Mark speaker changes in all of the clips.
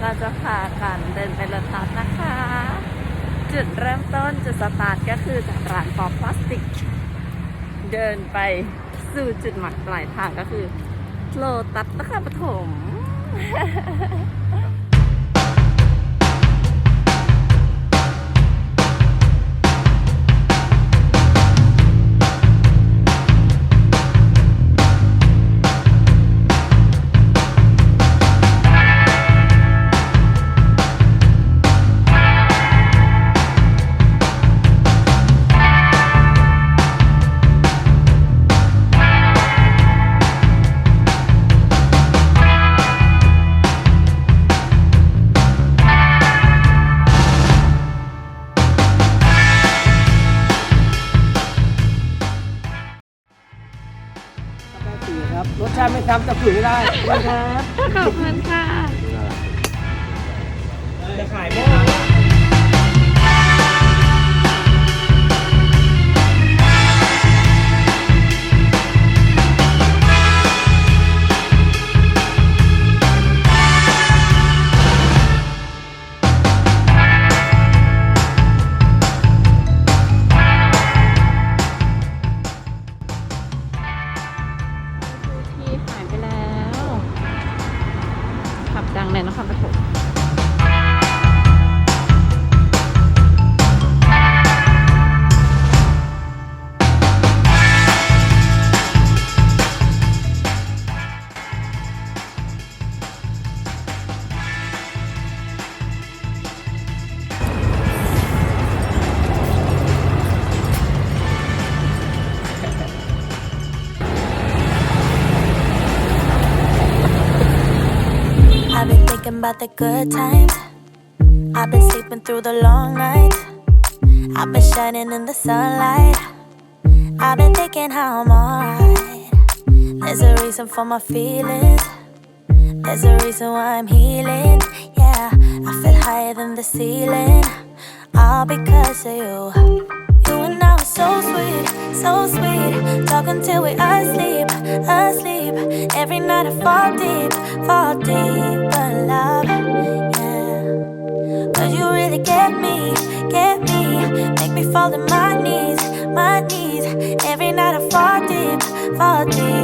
Speaker 1: เราจะพากันเดินไปรถตัสนะคะ จุดเริ่มต้นจุดสตาร์ทก็คือจากร้านปอพลาสติก เดินไปสู่จุดหมายปลายทางก็คือโลตัสนครปฐม
Speaker 2: ดำจับสื่ไม่ได้นะครั
Speaker 1: ขอบคุณค่ะ
Speaker 2: จะขาย
Speaker 1: บ้าง ขับดังในนครปฐม
Speaker 3: about the good times. I've been sleeping through the long nights. I've been shining in the sunlight. I've been thinking how I'm alright. There's a reason for my feelings. There's a reason why I'm healing. Yeah, I feel higher than the ceiling. All because of you. You and I were so sweet, so sweet. Talking till we asleep, asleep. Night I fall deep, fall deep. But love, yeah. Cause you really get me, get me. Make me fall to my knees, my knees. Every night I fall deep, fall deep.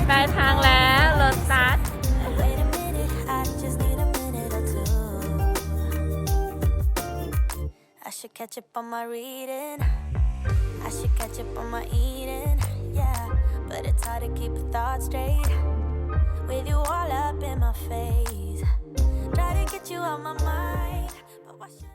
Speaker 1: ปลายทางแล้วรถตัส